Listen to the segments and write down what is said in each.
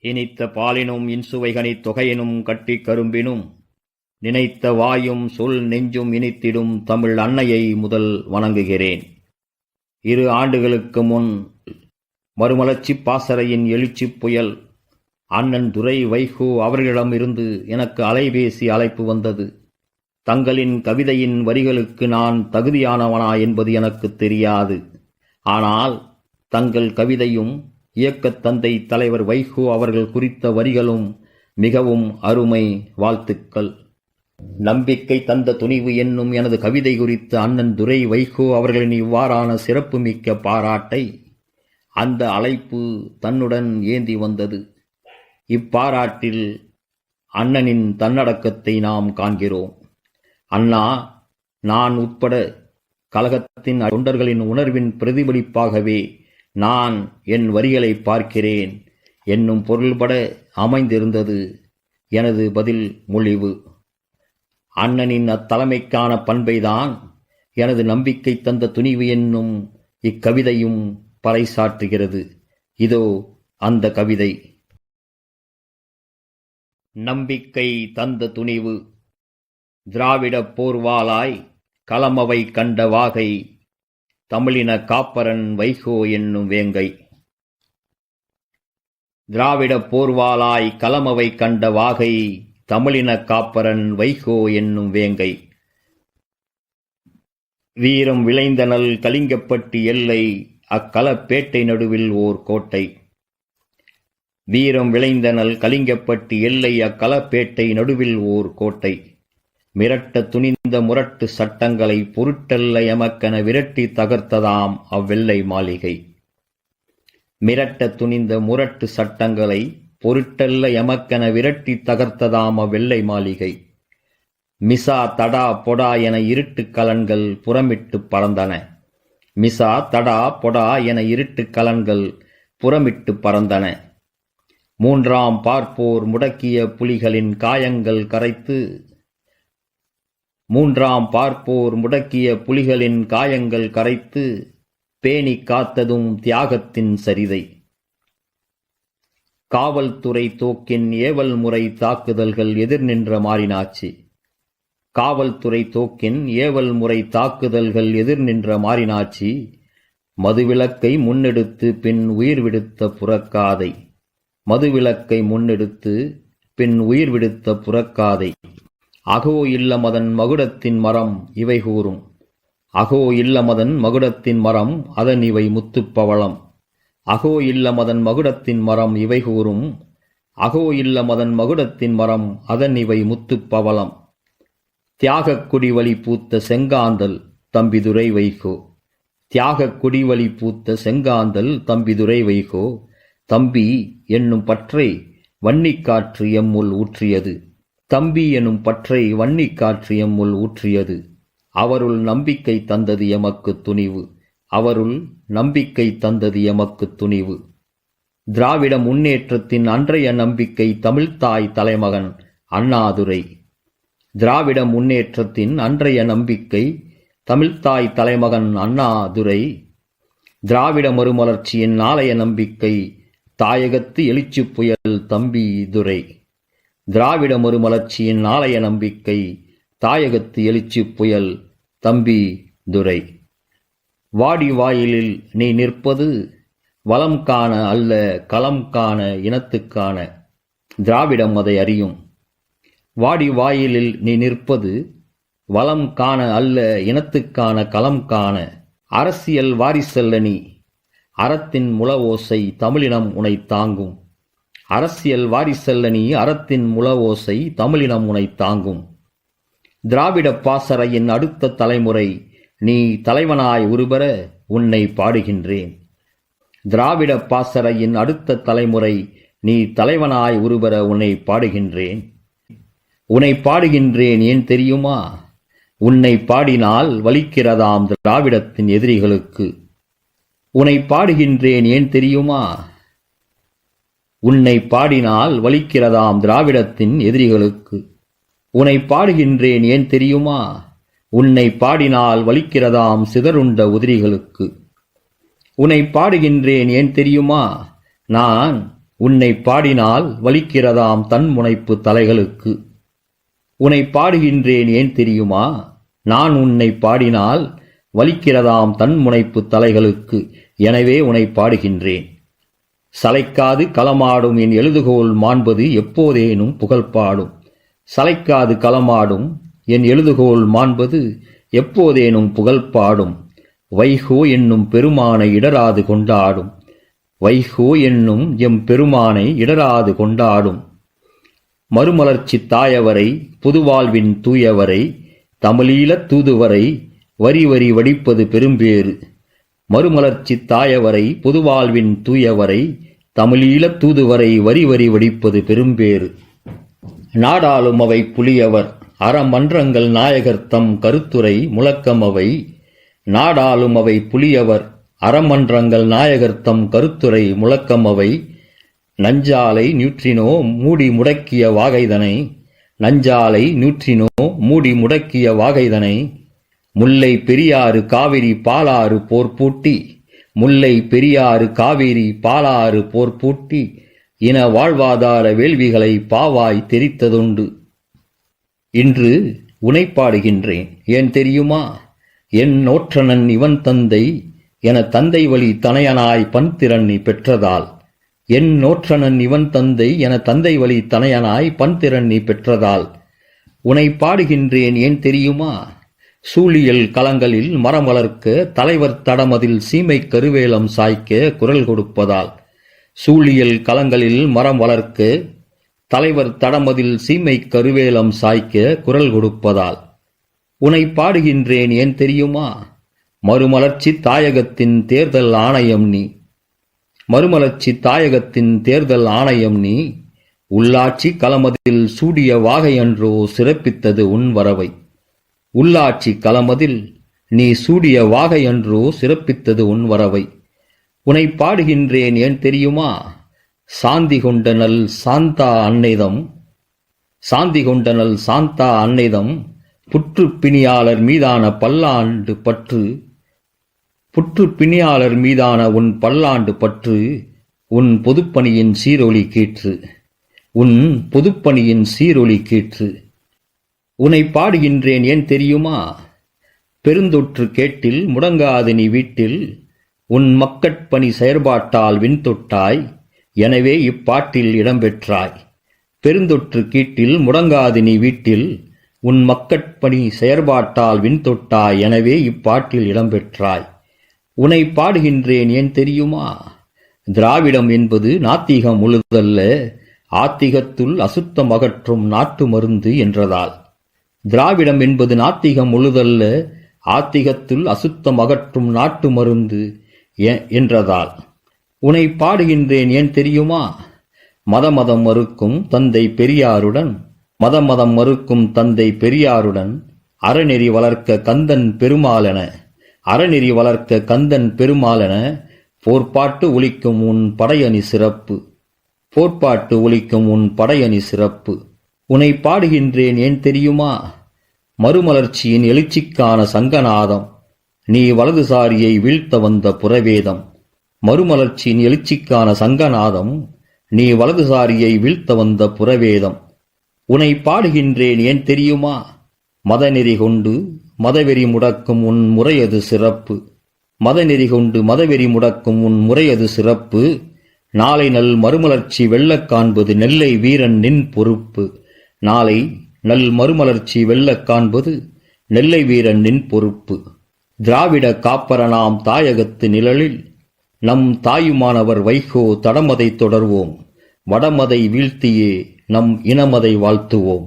இனித்த பாலினும் இன்சுவைகனித் தொகையினும் கட்டிக் கரும்பினும் நினைத்த வாயும் சொல் நெஞ்சும் இனித்திடும் தமிழ் அன்னையை முதல் வணங்குகிறேன். இரு ஆண்டுகளுக்கு முன் மறுமலர்ச்சிப் பாசறையின் எழுச்சி புயல் அண்ணன் துரை வைகோ அவர்களிடமிருந்து எனக்கு அலைபேசி அழைப்பு வந்தது. தங்களின் கவிதையின் வரிகளுக்கு நான் தகுதியானவனா என்பது எனக்குத் தெரியாது. ஆனால் தங்கள் கவிதையும் இயக்கத் தந்தை தலைவர் வைகோ அவர்கள் குறித்த வரிகளும் மிகவும் அருமை வாழ்த்துக்கள். நம்பிக்கை தந்த துணிவு என்னும் எனது கவிதை குறித்த அண்ணன் துரை வைகோ அவர்களின் இவ்வாறான சிறப்புமிக்க பாராட்டை அந்த அழைப்பு தன்னுடன் ஏந்தி வந்தது. இப்பாராட்டில் அண்ணனின் தன்னடக்கத்தை நாம் காண்கிறோம். அண்ணா நான் உட்பட கழகத்தின் தொண்டர்களின் உணர்வின் பிரதிபலிப்பாகவே நான் என் வரிகளை பார்க்கிறேன். என்னும் பொருள்பட அமைந்திருந்தது எனது பதில் மொழிவு. அண்ணனின் அத்தலைமைக்கான பண்பைதான் எனது நம்பிக்கை தந்த துணிவு என்னும் இக்கவிதையும் பறைசாற்றுகிறது. இதோ அந்த கவிதை. நம்பிக்கை தந்த துணிவு. திராவிடப் போர்வாளாய் களமவை கண்ட வாகை தமிழின காப்பரன் வைகோ என்னும் வேங்கை. திராவிடப் போர்வாளாய் கலமவை கண்ட வாகை தமிழின காப்பரன் வைகோ என்னும் வேங்கை. வீரம் விளைந்தனல் கலிங்கப்பட்டி எல்லை அக்கலப்பேட்டை நடுவில் ஓர் கோட்டை. வீரம் விளைந்தனல் கலிங்கப்பட்டி எல்லை அக்கலப்பேட்டை நடுவில் ஓர் கோட்டை. மிரட்ட துணிந்த முரட்டு சட்டங்களை பொருட்டல்ல எமக்கென விரட்டி தகர்த்ததாம் அவ்வெள்ளை மாளிகை. மிரட்ட துணிந்த முரட்டு சட்டங்களை பொருட்டல்ல எமக்கென விரட்டி தகர்த்ததாம் அவ்வெள்ளை மாளிகை. மிசா தடா பொடா என இருட்டுக் கலன்கள் புறமிட்டு பறந்தன. மிசா தடா பொடா என இருட்டுக் கலன்கள் புறமிட்டு பறந்தன. மூன்றாம் பார்ப்போர் முடக்கிய புலிகளின் காயங்கள் கரைத்து மூன்றாம் பார்ப்போர் முடக்கிய புலிகளின் காயங்கள் கரைத்து பேணி காத்ததும் தியாகத்தின் சரிதை. காவல்துறை தோக்கின் ஏவல் முறை தாக்குதல்கள் எதிர் நின்ற மாறினாச்சு. காவல்துறை தோக்கின் ஏவல் முறை தாக்குதல்கள் எதிர் நின்ற மாறினாச்சு. மதுவிலக்கை முன்னெடுத்து பின் உயிர் விடுத்த புறக்காதை. மதுவிலக்கை முன்னெடுத்து பின் உயிர் விடுத்த புறக்காதை. அகோ இல்லமதன் மகுடத்தின் மரம் இவை கூறும். அகோ இல்லமதன் மகுடத்தின் மரம் அதன் இவை முத்துப்பவளம் அகோ இல்லமதன் மகுடத்தின் மரம் இவை கூறும். அகோ இல்லமதன் மகுடத்தின் மரம் அதன் இவை முத்துப்பவளம் தியாகக் குடிவழி பூத்த செங்காந்தல் தம்பிதுரை வைகோ. தியாகக் குடிவழி பூத்த செங்காந்தல் தம்பிதுரை வைகோ. தம்பி என்னும் பற்றை வன்னிக்காற்று எம்முள் ஊற்றியது. தம்பி எனும் பற்றை வன்னிக்காற்று எம்முள் ஊற்றியது. அவருள் நம்பிக்கை தந்தது எமக்கு துணிவு. அவருள் நம்பிக்கை தந்தது எமக்கு துணிவு. திராவிட முன்னேற்றத்தின் அன்றைய நம்பிக்கை தமிழ்த்தாய் தலைமகன் அண்ணாதுரை. திராவிட முன்னேற்றத்தின் அன்றைய நம்பிக்கை தமிழ்த்தாய் தலைமகன் அண்ணாதுரை. திராவிட மறுமலர்ச்சியின் நாளைய நம்பிக்கை தாயகத்து எழுச்சி புயல் தம்பி துரை. திராவிட மறுமலர்ச்சியின் நாளைய நம்பிக்கை. தாயகத்து எழுச்சிப் புயல் தம்பி துரை. வாடி வாயிலில் நீ நிற்பது வளம் காண அல்ல களம் காண இனத்துக்கான திராவிடம் அதை அறியும். வாடி வாயிலில் நீ நிற்பது வளம் காண அல்ல இனத்துக்கான களம் காண. அரசியல் வாரிசல்ல நீ. அறத்தின் முளவோசை ஓசை தமிழினம் உனை தாங்கும். அரசியல் வாரிசல்லணி அறத்தின் முள ஓசை தமிழினம் உனை தாங்கும். திராவிட பாசறையின் அடுத்த தலைமுறை நீ தலைவனாய் உருபெற உன்னை பாடுகின்றேன். திராவிட பாசறையின் அடுத்த தலைமுறை நீ தலைவனாய் உருபெற உன்னை பாடுகின்றேன். உன்னை பாடுகின்றேன் ஏன் தெரியுமா? உன்னை பாடினால் வலிக்கிறதாம் திராவிடத்தின் எதிரிகளுக்கு. உன்னை பாடுகின்றேன் ஏன் தெரியுமா? உன்னை பாடினால் வலிக்கிறதாம் திராவிடத்தின் எதிரிகளுக்கு. உன்னை பாடுகின்றேன் ஏன் தெரியுமா? உன்னை பாடினால் வலிக்கிறதாம் சிதறுண்ட உதிரிகளுக்கு. உன்னை பாடுகின்றேன் ஏன் தெரியுமா? நான் உன்னை பாடினால் வலிக்கிறதாம் தன்முனைப்பு தலைகளுக்கு. உன்னை பாடுகின்றேன் ஏன் தெரியுமா? நான் உன்னை பாடினால் வலிக்கிறதாம் தன்முனைப்பு தலைகளுக்கு. எனவே உன்னை பாடுகின்றேன். சளைக்காது களமாடும் என் எழுதுகோல் மாண்பது எப்போதேனும் புகழ்பாடும். சளைக்காது களமாடும் என் எழுதுகோல் மாண்பது எப்போதேனும் புகழ்பாடும். வைகோ என்னும் பெருமானை இடராது கொண்டாடும். வைகோ என்னும் எம் பெருமானை இடராது கொண்டாடும். மறுமலர்ச்சி தாயவரை புதுவாழ்வின் தூயவரை தமிழீழத் தூதுவரை வரி வரி வடிப்பது பெரும்பேறு. மறுமலர்ச்சி தாயவரை புதுவாழ்வின் தூயவரை தமிழீழத் தூதுவரை வரி வரி வடிப்பது பெரும்பேறு. நாடாளும் அவை புலியவர் அறமன்றங்கள் நாயகர் தம் கருத்துரை முழக்கம் அவை. நாடாளும் அவை புலியவர் அறமன்றங்கள் நாயகர் தம் கருத்துரை முழக்கம் அவை. நஞ்சாலை நியூட்ரினோ மூடி முடக்கிய வாகைதனை. நஞ்சாலை நியூட்ரினோ மூடி முடக்கிய வாகைதனை. முல்லை பெரியாறு காவிரி பாலாறு போர் பூட்டி முல்லை பெரியாறு காவிரி பாலாறு போர் பூட்டி இன வாழ்வாதார வேள்விகளை பாவாய் தெரித்ததுண்டு. இன்று உனைப்பாடுகின்றேன். ஏன் தெரியுமா? என் நோற்றனன் இவன் தந்தை என தந்தை வழி தனையனாய் பன்திரண்ணி பெற்றதால். என் நோற்றனன் இவன் தந்தை என தந்தை வழி தனையனாய் பன்திரண்ணி பெற்றதால். உனை பாடுகின்றேன் ஏன் தெரியுமா? சூழியல் களங்களில் மரம் வளர்க்க தலைவர் தடமதில் சீமை கருவேலம் சாய்க்க குரல் கொடுப்பதால் சூழியல் களங்களில் மரம் வளர்க்க தலைவர் தடமதில் சீமை கருவேலம் சாய்க்க குரல் கொடுப்பதால் உனை பாடுகின்றேன் ஏன் தெரியுமா? மறுமலர்ச்சி தாயகத்தின் தேர்தல் ஆணையம் நீ. மறுமலர்ச்சி தாயகத்தின் தேர்தல் ஆணையம் நீ. உள்ளாட்சி களமதில் சூடிய வாகையன்றோ சிறப்பித்தது உன் வரவை. உள்ளாட்சி களமதில் நீ சூடிய வாகையன்றோ சிறப்பித்தது உன் வரவை. உனை பாடுகின்றேன் ஏன் தெரியுமா? சாந்தி கொண்ட நல் சாந்தா அன்னைதம். சாந்தி கொண்டனல் சாந்தா அன்னைதம். புற்று பிணியாளர் மீதான பல்லாண்டு பற்று. புற்றுப்பிணியாளர் மீதான உன் பல்லாண்டு பற்று. உன் பொதுப்பணியின் சீரொலி கீற்று. உன் பொதுப்பணியின் சீரொலி கீற்று. உனை பாடுகின்றேன் ஏன் தெரியுமா? பெருந்தொற்று கேட்டில் முடங்காது நீ வீட்டில். உன் மக்கட்பணி செயற்பாட்டால் விண்தொட்டாய். எனவே இப்பாட்டில் இடம்பெற்றாய். பெருந்தொற்று கீட்டில் முடங்காது நீ வீட்டில். உன் மக்கட்பணி செயற்பாட்டால் விண்தொட்டாய். எனவே இப்பாட்டில் இடம்பெற்றாய். உனை பாடுகின்றேன் ஏன் தெரியுமா? திராவிடம் என்பது நாத்திகம் முழுதல்ல. ஆத்திகத்துள் அசுத்தம் அகற்றும் நாட்டு மருந்து என்றதால். திராவிடம் என்பது நாத்திகம் முழுதல்ல ஆத்திகத்துள் அசுத்தம் அகற்றும் நாட்டு மருந்து எ- என்றதால். உனை பாடுகின்றேன் ஏன் தெரியுமா? மதமதம் மறுக்கும் தந்தை பெரியாருடன் மதமதம் மறுக்கும் தந்தை பெரியாருடன் அறநெறி வளர்க்க கந்தன் பெருமாளென அறநெறி வளர்க்க கந்தன் பெருமாளென போர்ப்பாட்டு ஒழிக்கும் உன் படையணி சிறப்பு. போர்ப்பாட்டு ஒழிக்கும் உன் படையணி சிறப்பு. உனை பாடுகின்றேன் ஏன் தெரியுமா? மறுமலர்ச்சியின் எழுச்சிக்கான சங்கநாதம். நீ வலதுசாரியை வீழ்த்த வந்த புறவேதம். மறுமலர்ச்சியின் எழுச்சிக்கான சங்கநாதம். நீ வலதுசாரியை வீழ்த்த வந்த புறவேதம். உனை பாடுகின்றேன் ஏன் தெரியுமா? மதநெறி கொண்டு மதவெறி முடக்கும் உன் முறையது சிறப்பு. மதநெறி கொண்டு மதவெறி முடக்கும் உன் முறையது சிறப்பு. நாளை நல் மறுமலர்ச்சி வெல்லக் காண்பது நெல்லை வீரன் நின் பொறுப்பு. நாளை நல் மறுமலர்ச்சி வெல்லக் காண்பது நெல்லை வீரனின் பொறுப்பு. திராவிட காப்பரனாம் தாயகத்து நிழலில் நம் தாயுமானவர் வைகோ தடமதை தொடர்வோம். வடமதை வீழ்த்தியே நம் இனமதை வாழ்த்துவோம்.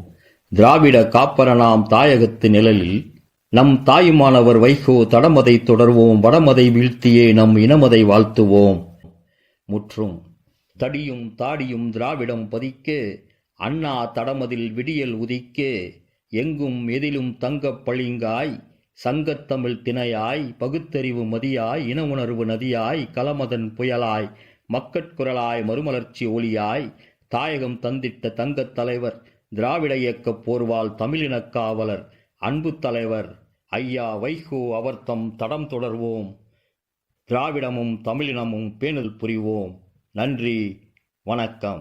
திராவிட காப்பரனாம் தாயகத்து நிழலில் நம் தாயுமானவர் வைகோ தடமதை தொடர்வோம். வடமதை வீழ்த்தியே நம் இனமதை வாழ்த்துவோம். முற்றும் தடியும் தாடியும் திராவிடம் பதிக்க அண்ணா தடமதில் விடியல் உதிக்க எங்கும் எதிலும் தங்கப் பளிங்காய் சங்கத்தமிழ் திணையாய் பகுத்தறிவு மதியாய் இன உணர்வு நதியாய் கலமதன் புயலாய் மக்கட்குரலாய் மறுமலர்ச்சி ஒளியாய் தாயகம் தந்திட்ட தங்கத் தலைவர் திராவிட இயக்கப் போர்வால் தமிழினக் காவலர் அன்பு தலைவர் ஐயா வைகோ அவர்தம் தடம் தொடர்வோம். திராவிடமும் தமிழினமும் பேணல் புரிவோம். நன்றி வணக்கம்.